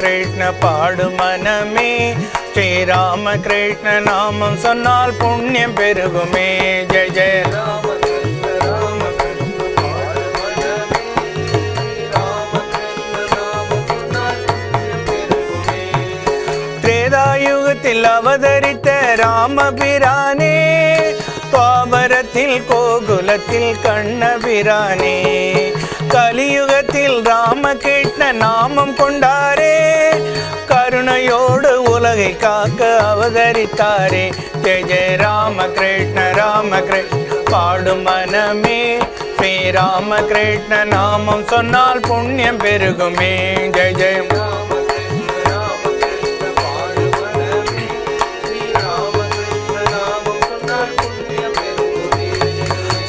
கிருஷ்ண பாடு மனமே. ஸ்ரீராம கிருஷ்ண நாமம் சொன்னால் புண்ணியம் பெருகுமே. ஜெய ஜெய. ராம திரேதாயுகத்தில் அவதரித்த ராமபிரானே பாவரத்தில் கோகுலத்தில் கண்ணபிரானே. கலியுகத்தில் ராமகிருஷ்ண நாமம் கொண்டார் கருணையோடு உலகை காக்க அவதரித்தாரே. ஜெய ஜெய ராம கிருஷ்ண ராம கிருஷ்ண பாடும் மனமே. ஸ்ரீ ராம கிருஷ்ண நாமம் சொன்னால் புண்ணியம் பெருகுமே. ஜெய ஜெயம்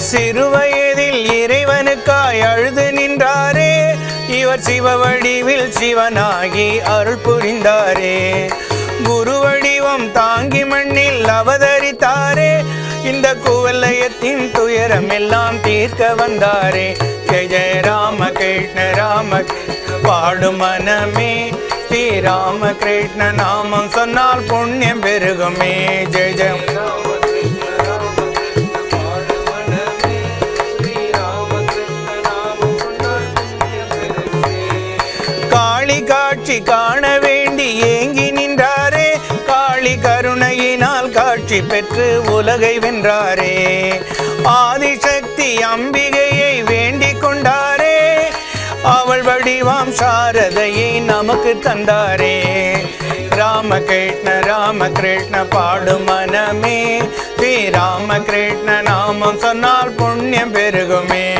சிறுவயதில் இறைவனுக்காய் அழுது நின்றாரே. இவர் சிவ வடிவில் சிவனாகி அருள் புரிந்தாரே. குரு வடிவம் தாங்கி மண்ணில் அவதரித்தாரே. இந்த குவலயத்தின் துயரம் எல்லாம் தீர்க்க வந்தாரே. ஜெய ஜெய ராம கிருஷ்ண ராம பாடும் மனமே. ஸ்ரீ ராம கிருஷ்ண நாமம் சொன்னால் புண்ணியம் பெருகுமே. ஜெய ஜெய வெற்றி பெற்று உலகை வென்றாரே. ஆதிசக்தி அம்பிகையை வேண்டிக் கொண்டாரே. அவள் வடிவாம் சாரதையை நமக்கு தந்தாரே. ராமகிருஷ்ண ராமகிருஷ்ண பாடும் மனமே. ஸ்ரீ ராமகிருஷ்ண நாமம் சொன்னால் புண்ணியம் பெருகுமே.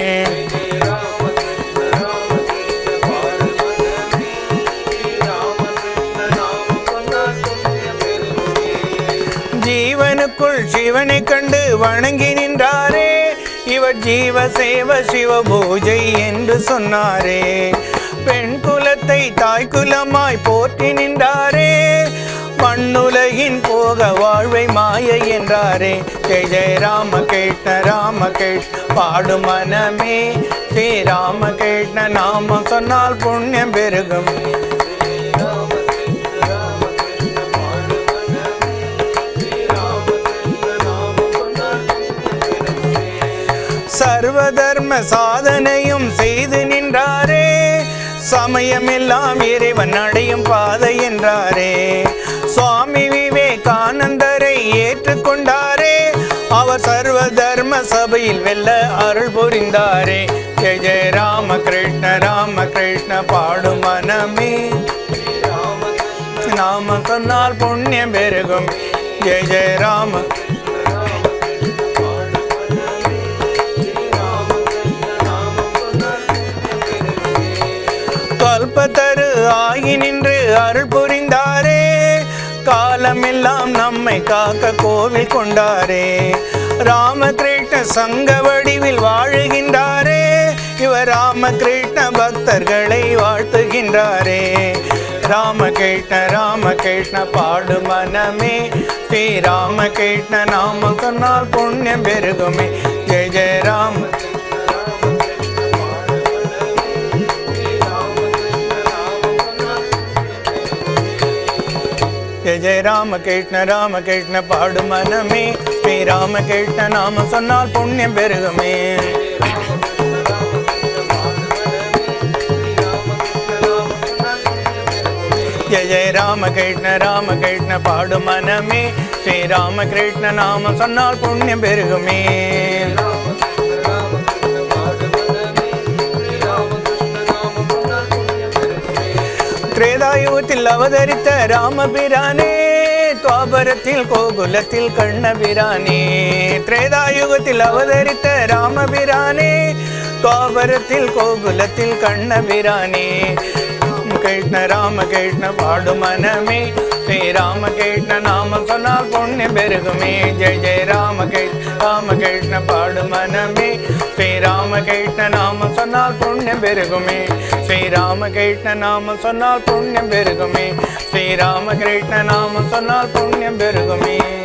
ஜீவனுக்குள் சிவனை கண்டு வணங்கி நின்றாரே. இவர் ஜீவ சேவ சிவ பூஜை என்று சொன்னாரே. பெண் குலத்தை தாய் குலமாய் போற்றி நின்றாரே. மண்ணுலகின் போக வாழ்வை மாய என்றாரே. ஜெய ஜெய ராம கேட்ட ராம கேட் பாடு மனமே. ஸ்ரீ ராம கிருஷ்ண நாமம் சொன்னால் புண்ணியம் பெருகும். சர்வதர்ம சாதனையும் செய்து நின்றாரே. சமயமெல்லாம் இறைவன் அடையும் பாதை என்றாரே. சுவாமி விவேகானந்தரை ஏற்றுக்கொண்டாரே. அவர் சர்வ தர்ம சபையில் வெல்ல அருள் புரிந்தாரே. ஜெய ஜெய ராம கிருஷ்ண ராம கிருஷ்ண பாடும் மனமே. நாம சொன்னால் புண்ணியம் பெருகும். ஜெய ஜெய ராம கல்பத்தரு ஆகி நின்று அருள் புரிந்தாரே. காலமெல்லாம் நம்மை காக்க கோவில் கொண்டாரே. ராமகிருஷ்ண சங்க வடிவில் வாழுகின்றாரே. இவர் ராமகிருஷ்ண பக்தர்களை வாழ்த்துகின்றாரே. ராமகிருஷ்ண ராமகிருஷ்ண பாடு மனமே. ஸ்ரீ ராமகிருஷ்ண நாம சொன்னால் புண்ணியம் பெருகுமே. ஜெய ஜெய ராம ஜெய. ராம கிருஷ்ண ராம கிருஷ்ண பாடு மனமே. ஸ்ரீ ராம கிருஷ்ண நாம சொன்னால் புண்ணியம் பெருகுமே. ஜெய ஜெய. ராம கிருஷ்ண ராம கிருஷ்ண பாடு மனமே. ஸ்ரீ ராம கிருஷ்ண நாம சொன்னால் புண்ணியம் பெருகுமே. திரேதாயுகத்தில் அவதரித்த ராமபிரானே துவாபரத்தில் கோகுலத்தில் கண்ணபிரானே திரேதாயுகத்தில் அவதரித்த ராமபிரானே துவாபரத்தில் கோகுலத்தில் கண்ணபிரானே கிருஷ்ண ராம கிருஷ்ண பாடு மனமே. ஸ்ரீ ராம கிருஷ்ண நாம சொன்னால் புண்ணியம் பெருகுமே. ஜெய ஜெய ராம கிருஷ்ண ராம கிருஷ்ண பாடு மனமே. ஸ்ரீ ராம கிருஷ்ண நாம சொன்னால் புண்ணியம் பெருகுமே. ஸ்ரீ ராம கிருஷ்ண நாம சொன்னால் புண்ணியம் பெருகுமே. ஸ்ரீ ராம கிருஷ்ண நாம சொன்னால் புண்ணியம் பெருகுமே.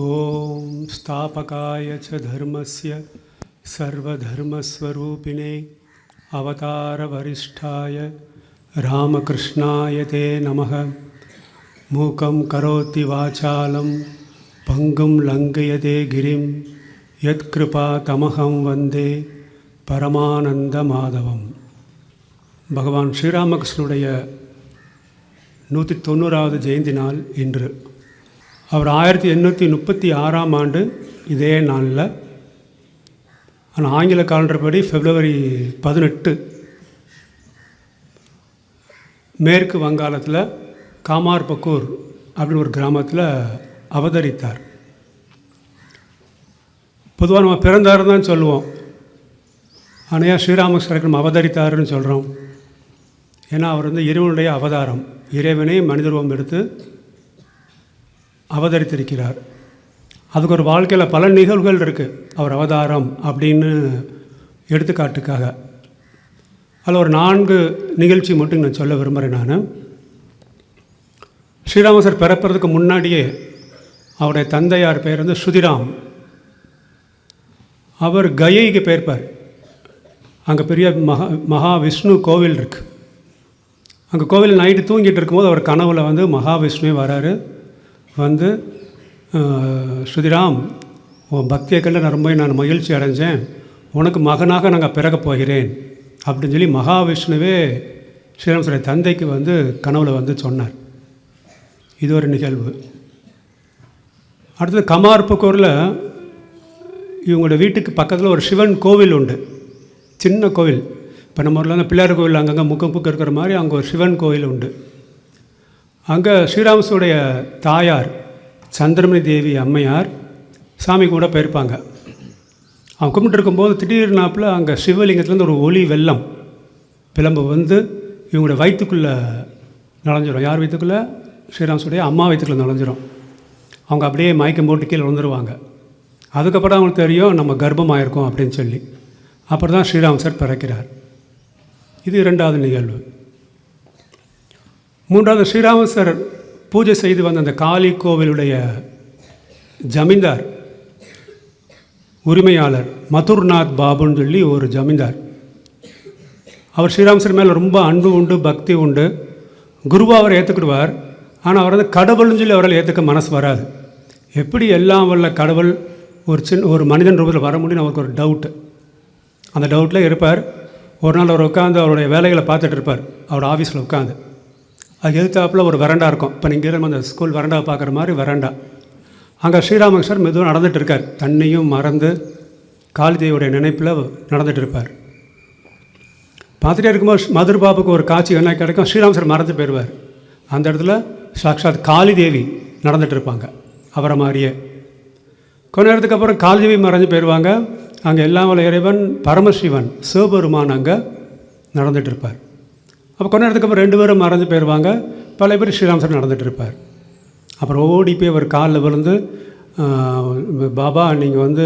ॐ स्थापकाय च धर्मस्य सर्वधर्मस्वरूपिणे अवतारवरिष्ठाय रामकृष्णाय ते नमः मूकं करोति वाचालं पङ्गुं लङ्घयते गिरिं यत्कृपातमहं वन्दे பரமானந்தமாதவம் பகவான் ஸ்ரீராமகிருஷ்ணனுடைய நூற்றி தொண்ணூறாவது ஜெயந்தி நாள் இன்று அவர் ஆயிரத்தி எண்ணூற்றி முப்பத்தி ஆறாம் ஆண்டு இதே நாளில் ஆனால் ஆங்கில காலண்டர் படி பிப்ரவரி பதினெட்டு மேற்கு வங்காளத்தில் காமார்பக்கூர் அப்படின்னு ஒரு கிராமத்தில் அவதரித்தார். பொதுவாக நம்ம பிறந்தார் தான் சொல்லுவோம். ஆனால் ஏன் நம்ம அவதரித்தாருன்னு சொல்கிறோம் ஏன்னா அவர் வந்து இறைவனுடைய அவதாரம். இறைவனை மனிதருவம் எடுத்து அவதரித்திருக்கிறார். அதுக்கு ஒரு வாழ்க்கையில் பல நிகழ்வுகள் இருக்குது அவர் அவதாரம் அப்படின்னு எடுத்துக்காட்டுக்காக. அதில் ஒரு நான்கு நிகழ்ச்சி மட்டும் நான் சொல்ல விரும்புகிறேன் நான். ஸ்ரீராமசர் பிறப்பதுக்கு முன்னாடியே அவருடைய தந்தையார் பெயர் வந்து சுதிராம். அவர் கயைக்கு பேர்ப்பார் அங்கே பெரிய மகா மகாவிஷ்ணு கோவில் இருக்குது அங்கே கோவில் நைட்டு தூங்கிட்டு இருக்கும்போது அவர் கனவில் வந்து மகாவிஷ்ணுவே வராரு. வந்து ஸ்ருதிராம் உன் பக்தியை கண்டு நான் ரொம்ப நான் மகிழ்ச்சி அடைஞ்சேன். உனக்கு மகனாக நாங்கள் பிறக்கப் போகிறேன். அப்படின்னு சொல்லி மகாவிஷ்ணுவே ஸ்ரீராமசுடைய தந்தைக்கு வந்து கனவுல வந்து சொன்னார். இது ஒரு நிகழ்வு. அடுத்தது கமார்புக்கூரில் இவங்களோட வீட்டுக்கு பக்கத்தில் ஒரு சிவன் கோவில் உண்டு. சின்ன கோவில். இப்போ நம்ம ஊரில் பிள்ளையார் கோவில் அங்கங்கே முக்கம் புக்கம் இருக்கிற மாதிரி அங்கே ஒரு சிவன் கோவில் உண்டு. அங்கே ஸ்ரீராமசுடைய தாயார் சந்திரமணி தேவி அம்மையார் சாமி கூட போயிருப்பாங்க. அவங்க கும்பிட்டு இருக்கும்போது திடீர்னாப்பில் அங்கே சிவலிங்கத்துலேருந்து ஒரு ஒளி வெள்ளம் பிளம்பு வந்து இவங்களோட வயிற்றுக்குள்ளே நுழைஞ்சிரும். யார் வயிற்றுக்குள்ளே ஸ்ரீராமசுடைய அம்மா வயிற்றுக்குள்ளே நுழைஞ்சிரும். அவங்க அப்படியே மயக்கம் போட்டு கீழே விழுந்துருவாங்க. அதுக்கப்புறம் அவங்களுக்கு தெரியும் நம்ம கர்ப்பமாயிருக்கோம் அப்படின்னு சொல்லி. அப்புறம் தான் ஸ்ரீராம் சார் பிறக்கிறார். இது இரண்டாவது நிகழ்வு. மூன்றாவது ஸ்ரீராமசர் பூஜை செய்து வந்த அந்த காளி கோவிலுடைய ஜமீன்தார் உரிமையாளர் மதுர்நாத் பாபுன்னு சொல்லி ஒரு ஜமீன்தார். அவர் ஸ்ரீராமசர் மேலே ரொம்ப அன்பு உண்டு பக்தி உண்டு. குருவாக அவர் ஏற்றுக்கிடுவார் ஆனால் அவர் வந்து கடவுள்னு சொல்லி அவரால் ஏற்றுக்க மனசு வராது. எப்படி எல்லாம் வல்ல கடவுள் ஒரு சின்ன ஒரு மனிதன் ரூபத்தில் வர முடியும்னு அவருக்கு ஒரு டவுட்டு அந்த டவுட்டில் இருப்பார். ஒரு நாள் அவர் உட்காந்து அவருடைய வேலைகளை பார்த்துட்டு இருப்பார். அவரோட ஆஃபீஸில் உட்காந்து அது எதிர்த்தாப்பில் ஒரு வரண்டா இருக்கும். இப்போ நீங்கள் நம்ம அந்த ஸ்கூல் வரண்டாவை பார்க்குற மாதிரி வரண்டா அங்கே ஸ்ரீராமகிருஷ்ணர் மெதுவாக நடந்துட்டு இருக்கார். தன்னையும் மறந்து காளிதேவியுடைய நினைப்பில் நடந்துட்டு இருப்பார். பார்த்துட்டே இருக்கும்போது மதுர் பாபுக்கு ஒரு காட்சி என்ன கிடைக்கும்? ஸ்ரீராமகிருஷ்ணர் மறந்து போயிடுவார் அந்த இடத்துல சாக்ஷாத் காளிதேவி நடந்துட்டு இருப்பாங்க. அவரை மாதிரியே. கொஞ்ச நேரத்துக்கு அப்புறம் காளிதேவி மறைஞ்சு போயிடுவாங்க அங்கே எல்லாம் வல்ல இறைவன் பரமசிவன் சிவபெருமான் அங்கே நடந்துட்டு இருப்பார். அப்போ கொஞ்ச நேரத்துக்கு அப்புறம் ரெண்டு பேரும் மறைஞ்சு போயிடுவாங்க பல பேர் ஸ்ரீராம் சார் நடந்துகிட்டு இருப்பார். அப்புறம் ஓடி போய் அவர் காலில் விழுந்து பாபா நீங்கள் வந்து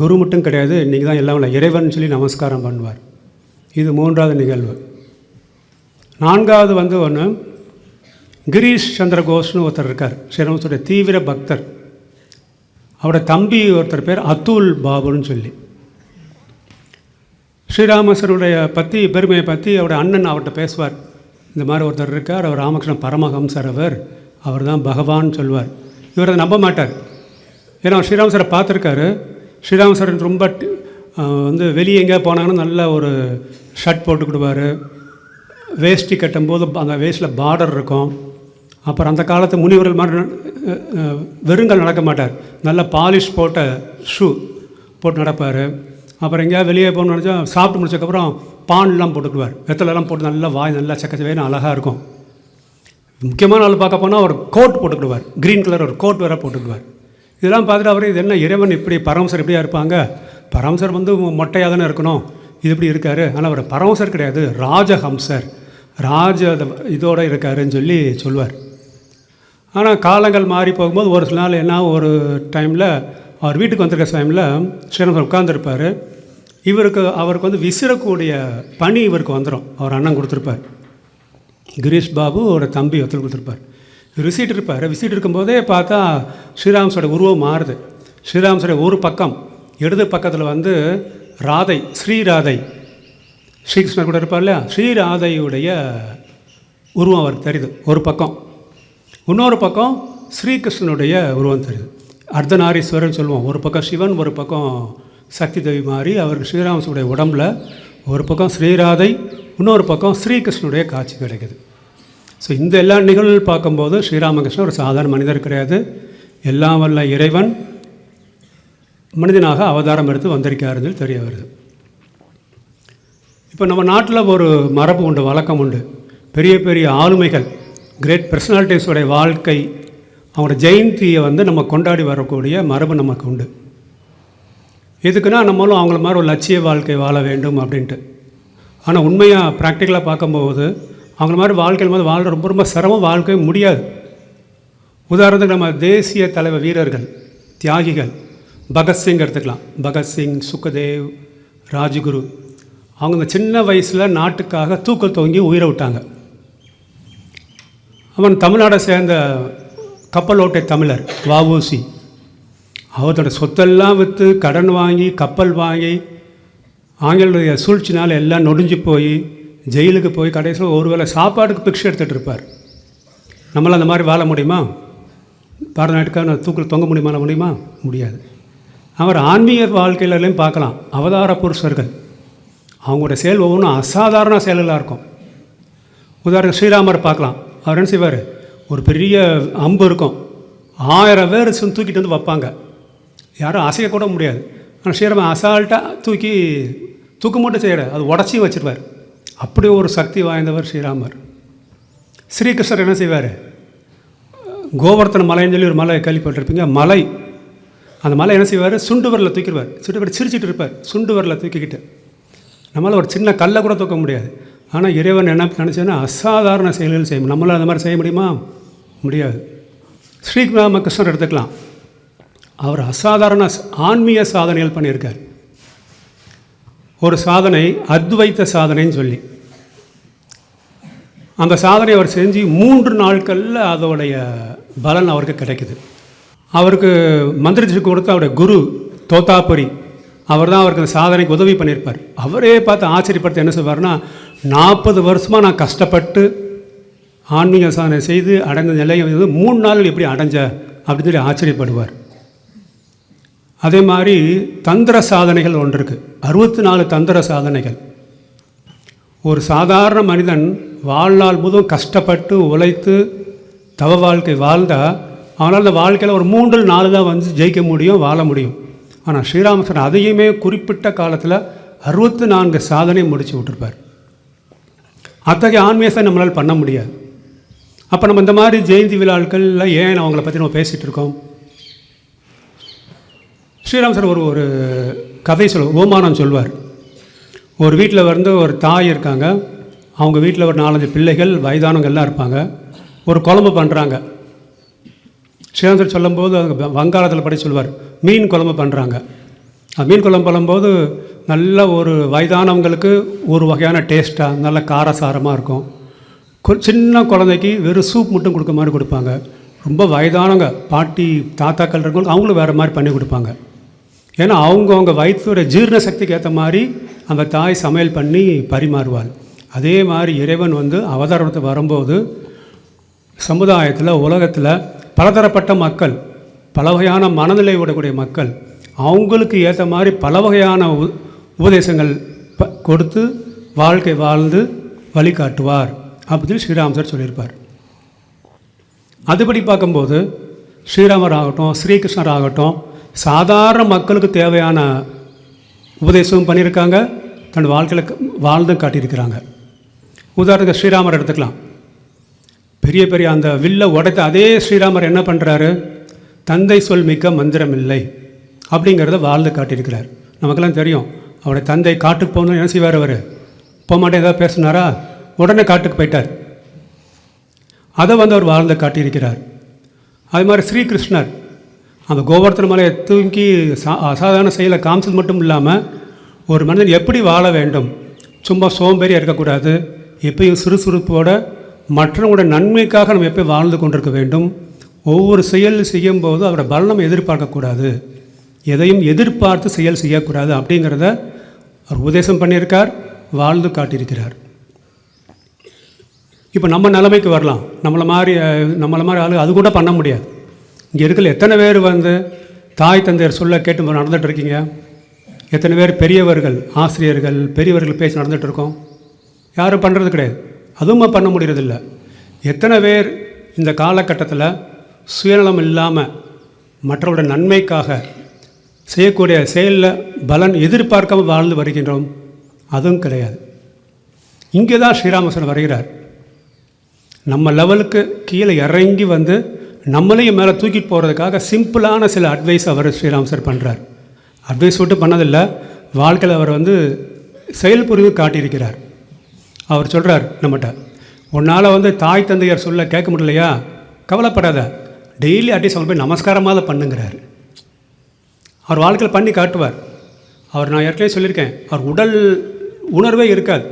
குரு மட்டும் கிடையாது நீங்கள் தான் எல்லாம் இல்லை இறைவன் சொல்லி நமஸ்காரம் பண்ணுவார். இது மூன்றாவது நிகழ்வு. நான்காவது வந்து ஒன்று கிரீஷ் சந்திர கோஷ்னு ஒருத்தர் இருக்கார். ஸ்ரீராமசுடைய தீவிர பக்தர். அவரோட தம்பி ஒருத்தர் பேர் அத்துல் பாபுன்னு சொல்லி. ஸ்ரீராமசருடைய பற்றி பெருமையை பற்றி அவருடைய அண்ணன் அவர்கிட்ட பேசுவார். இந்த மாதிரி ஒருத்தர் இருக்கார் அவர் ராமகிருஷ்ண பரமஹம்சர் அவர். அவர் தான் பகவான் சொல்வார். இவர் அதை நம்ப மாட்டார். ஏன்னா அவர் ஸ்ரீராமசரை பார்த்துருக்காரு. ஸ்ரீராமசரன் ரொம்ப வந்து வெளியே எங்கேயா போனாங்கன்னா நல்ல ஒரு ஷர்ட் போட்டுக்கிடுவார் வேஷ்டி கட்டும்போது அந்த வேஸ்ட்டில் பார்டர் இருக்கும். அப்புறம் அந்த காலத்து முனிவர்கள் மாதிரி வெறுங்கள் வெறுங்கால் நடக்க மாட்டார். நல்ல பாலிஷ் போட்ட ஷூ போட்டு நடப்பார். அப்புறம் எங்கேயா வெளியே போகணும்னு நினச்சா சாப்பிட்டு முடிச்சதுக்கப்புறம் பான்லாம் போட்டுக்குவார் வெத்தலைலாம் போட்டு நல்லா வாய் நல்லா சக்கச்சவேன்னு அழகாக இருக்கும். முக்கியமான ஆள் பார்க்க போனால் ஒரு கோட் போட்டுக்கிடுவார். க்ரீன் கலர் ஒரு கோட் வேற போட்டுக்குவார் இதெல்லாம் பார்த்துட்டு அவர் இது என்ன இறைவன் இப்படி பரமசர் இப்படியா இருப்பாங்க? பரமசர் வந்து மொட்டையாக தானே இருக்கணும்? இது இப்படி இருக்கார். ஆனால் அவர் பரமசர் கிடையாது. ராஜஹம்சர். ராஜ இதோட இருக்காருன்னு சொல்லி சொல்வார். ஆனால் காலங்கள் மாறி போகும்போது ஒரு சில நாள் என்ன ஒரு டைமில் அவர் வீட்டுக்கு வந்திருக்க டைமில் ஸ்ரீராமர் உட்காந்துருப்பார் இவருக்கு அவருக்கு வந்து விசிறக்கூடிய பணி இவருக்கு வந்துடும் அவர் அண்ணன் கொடுத்துருப்பார். கிரீஷ் பாபு ஒரு தம்பி ஒருத்தர் கொடுத்துருப்பார். ரிசீட் இருப்பார். விசிட் இருக்கும்போதே பார்த்தா ஸ்ரீராமசோட உருவம் மாறுது. ஸ்ரீராமசோட ஒரு பக்கம் இடது பக்கத்தில் வந்து ராதை ஸ்ரீராதை ஸ்ரீகிருஷ்ணர் கூட இருப்பார் இல்லையா? ஸ்ரீராதையுடைய உருவம் அவருக்கு தெரியுது ஒரு பக்கம். இன்னொரு பக்கம் ஸ்ரீகிருஷ்ணனுடைய உருவம் தெரியுது. அர்த்தநாரீஸ்வரன் சொல்லுவோம் ஒரு பக்கம் சிவன் ஒரு பக்கம் சக்தி தேவி மாறி அவர் ஸ்ரீராமசுடைய உடம்பில் ஒரு பக்கம் ஸ்ரீராதை இன்னொரு பக்கம் ஸ்ரீகிருஷ்ணனுடைய காட்சி கிடைக்குது. ஸோ இந்த எல்லா நிகழ்வுகள் பார்க்கும்போது ஸ்ரீராமகிருஷ்ணன் ஒரு சாதாரண மனிதர் கிடையாது. எல்லாம் வல்ல இறைவன் மனிதனாக அவதாரம் எடுத்து வந்திருக்காருன்னு தெரிய வருது. இப்போ நம்ம நாட்டில் ஒரு மரபு உண்டு வழக்கம் உண்டு. பெரிய பெரிய ஆளுமைகள் கிரேட் பர்சனாலிட்டிஸோடைய வாழ்க்கை அவங்களோட ஜெயந்தியை வந்து நம்ம கொண்டாடி வரக்கூடிய மரபு நமக்கு உண்டு. எதுக்குன்னா நம்மளும் அவங்கள மாதிரி ஒரு லட்சிய வாழ்க்கை வாழ வேண்டும் அப்படின்ட்டு. ஆனால் உண்மையாக ப்ராக்டிக்கலாக பார்க்கும்போது அவங்கள மாதிரி வாழ்க்கையில் வந்து வாழ்ற ரொம்ப ரொம்ப சிரமம் வாழ்க்கை முடியாது. உதாரணத்துக்கு நம்ம தேசிய தலைவர் வீரர்கள் தியாகிகள் பகத்சிங் எடுத்துக்கலாம். பகத்சிங் சுக்கதேவ் ராஜகுரு அவங்க இந்த சின்ன வயசில் நாட்டுக்காக தூக்கல் தொங்கி உயிரை விட்டாங்க. அவன் தமிழ்நாடை சேர்ந்த கப்பலோட்டை தமிழர் வஉசி அவரோட சொத்தெல்லாம் விற்று கடன் வாங்கி கப்பல் வாங்கி ஆங்கிலேய சூழ்ச்சினால் எல்லாம் நொடிஞ்சு போய் ஜெயிலுக்கு போய் கடைசியில் ஒருவேளை சாப்பாடுக்கு பிக்ஷை எடுத்துகிட்டு இருப்பார். நம்மளால் அந்த மாதிரி வாழ முடியுமா? பாரத நாட்டுக்காக தூக்கில் தொங்க முடியுமா முடியுமா? முடியாது. அவர் ஆன்மீக வாழ்க்கையிலையும் பார்க்கலாம். அவதார புருஷர்கள். அவங்களோட செயல் ஒவ்வொன்றும் அசாதாரண செயல்களாக இருக்கும். உதாரணம் ஸ்ரீராமர் பார்க்கலாம். அவர் என்ன செய்வார்? ஒரு பெரிய அம்பு இருக்கும். ஆயிரம் பேர் தூக்கிட்டு வந்து வைப்பாங்க. யாரும் அசையக்கூட முடியாது. ஆனால் ஸ்ரீராமன் அசால்ட்டாக தூக்கி தூக்க மட்டும் செய்கிற அது உடச்சியும் வச்சிருவார். அப்படி ஒரு சக்தி வாய்ந்தவர் ஸ்ரீராமர். ஸ்ரீகிருஷ்ணர் என்ன செய்வார்? கோவர்த்தன மலைன்னு சொல்லி ஒரு மலை கேள்விப்பட்டிருப்பீங்க. மலை. அந்த மலை என்ன செய்வார்? சுண்டு வரல தூக்கிடுவார் சுண்டு வரல சிரிச்சிட்டு இருப்பார். சுண்டு வரல தூக்கிக்கிட்டு. நம்மளால் ஒரு சின்ன கல்லை கூட தூக்க முடியாது. ஆனால் இறைவன் என்ன நினச்சேன்னா அசாதாரண செயல்கள் செய்யும். நம்மளால் அந்த மாதிரி செய்ய முடியுமா? முடியாது. ஸ்ரீராமகிருஷ்ணர் எடுத்துக்கலாம். அவர் அசாதாரண ஆன்மீக சாதனைகள் பண்ணியிருக்கார். ஒரு சாதனை அத்வைத்த சாதனைன்னு சொல்லி. அந்த சாதனை அவர் செஞ்சு மூன்று நாட்களில் அதோடைய பலன் அவருக்கு கிடைக்குது. அவருக்கு மந்திரிச்சு கொடுத்த அவருடைய குரு தோத்தாபுரி அவர் தான் அவருக்கு அந்த சாதனைக்கு உதவி பண்ணியிருப்பார். அவரே பார்த்து ஆச்சரியப்படுத்த என்ன சொல்வார்னா நாற்பது வருஷமாக நான் கஷ்டப்பட்டு ஆன்மீக சாதனை செய்து அடைந்த நிலையை வந்து மூணு நாள் எப்படி அடைஞ்ச அப்படின்னு சொல்லி ஆச்சரியப்படுவார். அதே மாதிரி தந்திர சாதனைகள் ஒன்று இருக்குது அறுபத்தி நாலு தந்திர சாதனைகள். ஒரு சாதாரண மனிதன் வாழ்நாள் முழுவதும் கஷ்டப்பட்டு உழைத்து தவ வாழ்க்கை வாழ்ந்தால் அவனால் அந்த வாழ்க்கையில் ஒரு மூன்று நாலு தான் வந்து ஜெயிக்க முடியும் வாழ முடியும். ஆனால் ஸ்ரீராமகிருஷ்ணன் அதையுமே குறிப்பிட்ட காலத்தில் அறுபத்தி நான்கு சாதனை முடித்து விட்டுருப்பார். அத்தகைய ஆன்மீகத்தை நம்மளால் பண்ண முடியாது. அப்போ நம்ம இந்த மாதிரி ஜெயந்தி விழாக்களில் ஏன் அவங்கள பற்றி நம்ம பேசிகிட்டு இருக்கோம்? ஸ்ரீராம் சார் ஒரு ஒரு கதை சொல் ஓமானம் சொல்வார். ஒரு வீட்டில் வந்து ஒரு தாய் இருக்காங்க. அவங்க வீட்டில் ஒரு நாலஞ்சு பிள்ளைகள் வயதானவங்க எல்லாம் இருப்பாங்க. ஒரு குழம்பு பண்ணுறாங்க ஸ்ரீராம் சார் சொல்லும்போது அவங்க வங்காளத்தில் படி சொல்வார். மீன் குழம்பு பண்ணுறாங்க அது மீன் குழம்பு பண்ணும்போது நல்ல ஒரு வயதானவங்களுக்கு ஒரு வகையான டேஸ்ட்டாக நல்ல காரசாரமாக இருக்கும். சின்ன குழந்தைக்கு வெறும் சூப் மட்டும் கொடுக்க மாதிரி கொடுப்பாங்க. ரொம்ப வயதானவங்க பாட்டி தாத்தாக்கள் இருக்கவங்க அவங்களும் வேறு மாதிரி பண்ணி கொடுப்பாங்க. ஏன்னா அவங்கவுங்க வயிற்றோட ஜீரண சக்திக்கு ஏற்ற மாதிரி அந்த தாய் சமையல் பண்ணி பரிமாறுவாள். அதே மாதிரி இறைவன் வந்து அவதாரத்தை வரும்போது சமுதாயத்தில் உலகத்தில் பலதரப்பட்ட மக்கள் பல வகையான மனநிலை விடக்கூடிய மக்கள் அவங்களுக்கு ஏற்ற மாதிரி பல வகையான உ உபதேசங்கள் ப கொடுத்து வாழ்க்கை வாழ்ந்து வழிகாட்டுவார் அப்படின்னு ஸ்ரீராமசர் சொல்லியிருப்பார். அதுபடி பார்க்கும்போது ஸ்ரீராமர் ஆகட்டும் ஸ்ரீகிருஷ்ணர் ஆகட்டும் சாதாரண மக்களுக்கு தேவையான உபதேசமும் பண்ணியிருக்காங்க. தன் வாழ்க்கையில் வாழ்ந்தும் காட்டியிருக்கிறாங்க. உதாரணத்துக்கு ஸ்ரீராமர் எடுத்துக்கலாம். பெரிய பெரிய அந்த வில்லை உடைத்த அதே ஸ்ரீராமர் என்ன பண்ணுறாரு தந்தை சொல் மிக்க மந்திரம் இல்லை அப்படிங்கிறத வாழ்ந்து காட்டியிருக்கிறார். நமக்கெல்லாம் தெரியும். அவருடைய தந்தை காட்டுக்கு போகணும்னு என்ன செய்வார் அவர்? போக மாட்டேன் ஏதாவது பேசினாரா? உடனே காட்டுக்கு போயிட்டார். அதை வந்து அவர் வாழ்ந்து காட்டியிருக்கிறார். அது மாதிரி ஸ்ரீகிருஷ்ணர் அந்த கோவர்த்தன மலையை தூக்கி சா அசாதாரண செயலை காமிச்சது மட்டும் இல்லாமல் ஒரு மனிதன் எப்படி வாழ வேண்டும்? சும்மா சோம்பேறியாக இருக்கக்கூடாது. எப்பயும் சுறுசுறுப்போட மற்றவங்களோட நன்மைக்காக நம்ம எப்போ வாழ்ந்து கொண்டிருக்க வேண்டும். ஒவ்வொரு செயல் செய்யும்போது அவரோட பலனம் எதிர்பார்க்கக்கூடாது எதையும் எதிர்பார்த்து செயல் செய்யக்கூடாது அப்படிங்கிறத அவர் உபதேசம் பண்ணியிருக்கார் வாழ்ந்து காட்டியிருக்கிறார். இப்போ நம்ம நிலைமைக்கு வரலாம். நம்மளை மாதிரி நம்மளை மாதிரி ஆளு அது கூட பண்ண முடியாது. இங்கே இருக்கிற எத்தனை பேர் வந்து தாய் தந்தையர் சொல்ல கேட்டு நடந்துகிட்ருக்கீங்க எத்தனை பேர் பெரியவர்கள் ஆசிரியர்கள் பெரியவர்கள் பேசி நடந்துகிட்ருக்கோம் யாரும் பண்ணுறது கிடையாது. அதுவும் பண்ண முடியறதில்ல. எத்தனை பேர் இந்த காலகட்டத்தில் சுயநலம் இல்லாமல் மற்றவருடைய நன்மைக்காக செய்யக்கூடிய செயலில் பலன் எதிர்பார்க்காம வாழ்ந்து வருகின்றோம்? அதுவும் கிடையாது. இங்கே தான் ஸ்ரீராமசன் வருகிறார். நம்ம லெவலுக்கு கீழே இறங்கி வந்து நம்மளையும் மேலே தூக்கிட்டு போகிறதுக்காக சிம்பிளான சில அட்வைஸ் அவர் ஸ்ரீராம் சார் பண்ணுறார் அட்வைஸ் மட்டும் பண்ணதில்லை. வாழ்க்கையில் அவர் வந்து செயல்புரிவு காட்டியிருக்கிறார். அவர் சொல்கிறார் நம்மகிட்ட உன்னால் வந்து தாய் தந்தையார் சொல்ல கேட்க முடியலையா? கவலைப்படாத. டெய்லி அட்லீஸ்ட் அவங்க போய் நமஸ்காரமாக பண்ணுங்கிறார். அவர் வாழ்க்கையில் பண்ணி காட்டுவார். அவர் நான் ஏற்கனவே சொல்லியிருக்கேன் அவர் உடல் உணர்வே இருக்காது.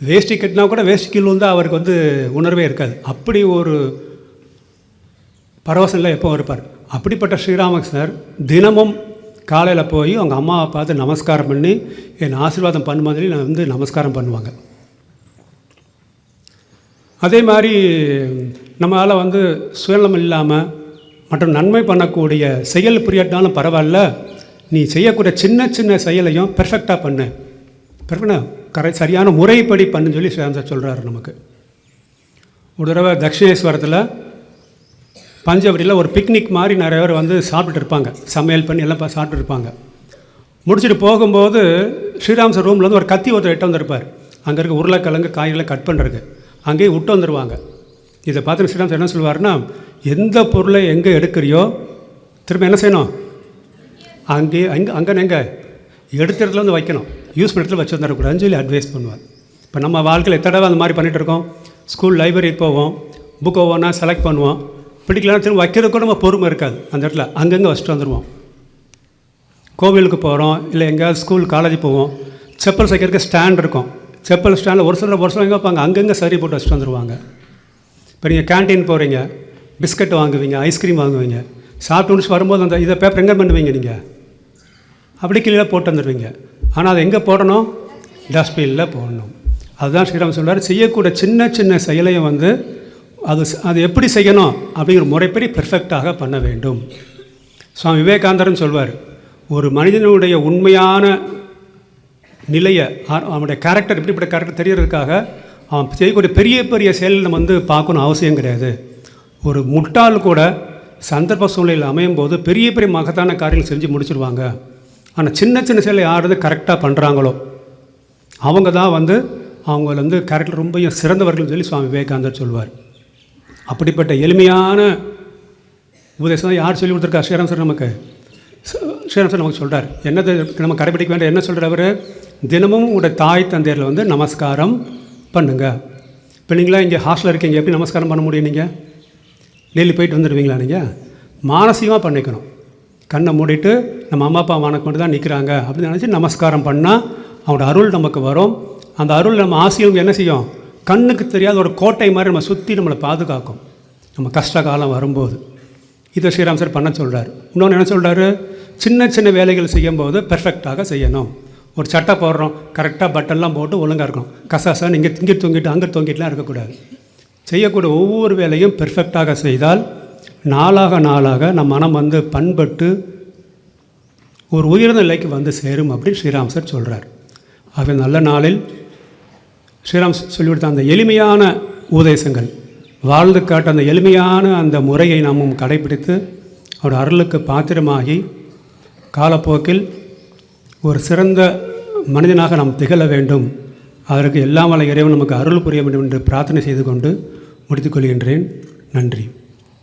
வேஷ்டி கட்டினா கூட வேஷ்டி கீழ் வந்து அவருக்கு வந்து உணர்வே இருக்காது. அப்படி ஒரு பரவசனில் எப்போ இருப்பார்? அப்படிப்பட்ட ஸ்ரீராமகிருஷ்ணர் தினமும் காலையில் போய் அவங்க அம்மாவை பார்த்து நமஸ்காரம் பண்ணி என் ஆசீர்வாதம் பண்ண மாதிரி நான் வந்து நமஸ்காரம் பண்ணுவாங்க. அதே மாதிரி நம்மளால் வந்து சுயநலம் இல்லாமல் மற்றும் நன்மை பண்ணக்கூடிய செயல் புரியட்டாலும் பரவாயில்ல. நீ செய்யக்கூடிய சின்ன சின்ன செயலையும் பெர்ஃபெக்டாக பண்ணு. பெர்ஃபெக்டாக கரை சரியான முறைப்படி பண்ணுன்னு சொல்லி சேர்ந்த சொல்கிறாரு நமக்கு. ஒரு தடவை தக்ஷிணேஸ்வரத்தில் பஞ்சவடியில் ஒரு பிக்னிக் மாதிரி நிறைய பேர் வந்து சாப்பிட்டுட்டு இருப்பாங்க. சமையல் பண்ணி எல்லாம் சாப்பிட்டு சாப்பிட்டுட்டு இருப்பாங்க. முடிச்சுட்டு போகும்போது ஸ்ரீராம் சார் ரூமில் வந்து ஒரு கத்தி ஒருத்தர் எட்டு வந்திருப்பார். அங்கே இருக்க உருளைக்கிழங்கு காய்களை கட் பண்ணுறதுக்கு அங்கேயே விட்டு வந்துடுவாங்க இதை பார்த்து ஸ்ரீராம் சார் என்ன சொல்லுவாருன்னா எந்த பொருளை எங்கே எடுக்கிறியோ திரும்ப என்ன செய்யணும்? அங்கே அங்கே அங்கே எங்கே? எடுத்த இடத்துல வந்து வைக்கணும். யூஸ் பண்ண இடத்துல வச்சு வந்துடக்கூடாதுன்னு சொல்லி அட்வைஸ் பண்ணுவார். இப்போ நம்ம வாழ்க்கையில் எத்தடவை அந்த மாதிரி பண்ணிகிட்டு இருக்கோம்? ஸ்கூல் லைப்ரரிக்கு போவோம். புக் ஒவ்வொன்றா செலக்ட் பண்ணுவோம். பிடிக்கலன்னா திரும்ப வைக்கிறது கூட நம்ம பொறுமை இருக்காது. அந்த இடத்துல அங்கங்கே வச்சுட்டு வந்துடுவோம் கோவிலுக்கு போகிறோம் இல்லை எங்கேயாவது ஸ்கூல் காலேஜ் போவோம். செப்பல் சைக்கிறதுக்கு ஸ்டாண்ட் இருக்கும். செப்பல் ஸ்டாண்டில் ஒரு சில ஒரு சில எங்கே வைப்பாங்க? அங்கங்கே சரி போட்டு வச்சுட்டு வந்துடுவாங்க இப்போ நீங்கள் கேன்டீன் போகிறீங்க பிஸ்கட் வாங்குவீங்க ஐஸ்கிரீம் வாங்குவீங்க சாப்பிட்டு முடிச்சு வரும்போது அந்த இதை பேப்பர் எங்கே பண்ணுவீங்க நீங்கள் அப்படி கீழே போட்டு வந்துடுவீங்க ஆனால் அதை எங்கே போடணும்? டஸ்ட்பினில் போடணும். அதுதான் ஸ்ரீராம் சொல்றார் செய்யக்கூடிய சின்ன சின்ன செயலையும் வந்து அது அது எப்படி செய்யணும் அப்படிங்கிற முறைப்படி பெர்ஃபெக்டாக பண்ண வேண்டும். சுவாமி விவேகானந்தரன் சொல்வார் ஒரு மனிதனுடைய உண்மையான நிலையை அவனுடைய கேரக்டர் இப்படிப்பட்ட கேரக்டர் தெரியறதுக்காக அவன் செய்யக்கூடிய பெரிய பெரிய செயல் நம்ம வந்து பார்க்கணும் அவசியம் கிடையாது. ஒரு முட்டாள் கூட சந்தர்ப்ப சூழ்நிலையில் அமையும் போது பெரிய பெரிய மகத்தான காரியங்கள் செஞ்சு முடிச்சிருவாங்க. ஆனால் சின்ன சின்ன செயலை யார் கரெக்டாக பண்ணுறாங்களோ அவங்க தான் வந்து அவங்க வந்து கேரக்டர் ரொம்ப சிறந்தவர்கள் சொல்லி சுவாமி விவேகானந்தர் சொல்வார். அப்படிப்பட்ட எளிமையான உபதேசம் தான் யார் சொல்லி கொடுத்துருக்கா? ஸ்ரீராம் சார் நமக்கு. ஸ்ரீராம் சார் நமக்கு சொல்கிறார் என்னது நம்ம கடைபிடிக்க வேண்டிய என்ன சொல்கிறார் அவர்? தினமும் உங்களுடைய தாய் தந்தையரில் வந்து நமஸ்காரம் பண்ணுங்க. இப்போ நீங்களா இங்கே ஹாஸ்டலில் இருக்கீங்க எப்படி நமஸ்காரம் பண்ண முடியும் நீங்கள் டெய்லி போயிட்டு வந்துடுவீங்களா நீங்கள் மானசீகமாக பண்ணிக்கணும். கண்ணை மூடிட்டு நம்ம அம்மா அப்பா வணக்கம் மட்டும் தான் நிற்கிறாங்க அப்படின்னு நினச்சி நமஸ்காரம் பண்ணால் அவனோட அருள் நமக்கு வரும். அந்த அருள் நம்ம ஆசையும் என்ன செய்யும்? கண்ணுக்கு தெரியாத ஒரு கோட்டை மாதிரி நம்ம சுற்றி நம்மளை பாதுகாக்கும். நம்ம கஷ்ட காலம் வரும்போது. இதை ஸ்ரீராம் சார் பண்ண சொல்கிறார் இன்னொன்று என்ன சொல்கிறாரு சின்ன சின்ன வேலைகள் செய்யும்போது பெர்ஃபெக்டாக செய்யணும். ஒரு சட்டை போடுறோம் கரெக்டாக பட்டன்லாம் போட்டு ஒழுங்காக இருக்கணும். கசாசான்னு இங்கே இங்கே தொங்கிட்டு அங்கே தொங்கிட்டுலாம் இருக்கக்கூடாது. செய்யக்கூடிய ஒவ்வொரு வேலையும் பெர்ஃபெக்டாக செய்தால் நாளாக நாளாக நம் மனம் வந்து பண்பட்டு ஒரு உயர்ந்த நிலைக்கு வந்து சேரும் அப்படின்னு ஸ்ரீராம் சார் சொல்கிறார் ஆக நல்ல நாளில் ஸ்ரீராம் சொல்லி கொடுத்த அந்த எளிமையான உபதேசங்கள் வாழ்ந்து காட்ட அந்த எளிமையான அந்த முறையை நாமும் கடைபிடித்து அவர் அருளுக்கு பாத்திரமாகி காலப்போக்கில் ஒரு சிறந்த மனிதனாக நாம் திகழ வேண்டும். அதற்கு எல்லாம் வல்ல இறைவன் நமக்கு அருள் புரிய வேண்டும் என்று பிரார்த்தனை செய்து கொண்டு முடித்துக்கொள்கின்றேன் நன்றி.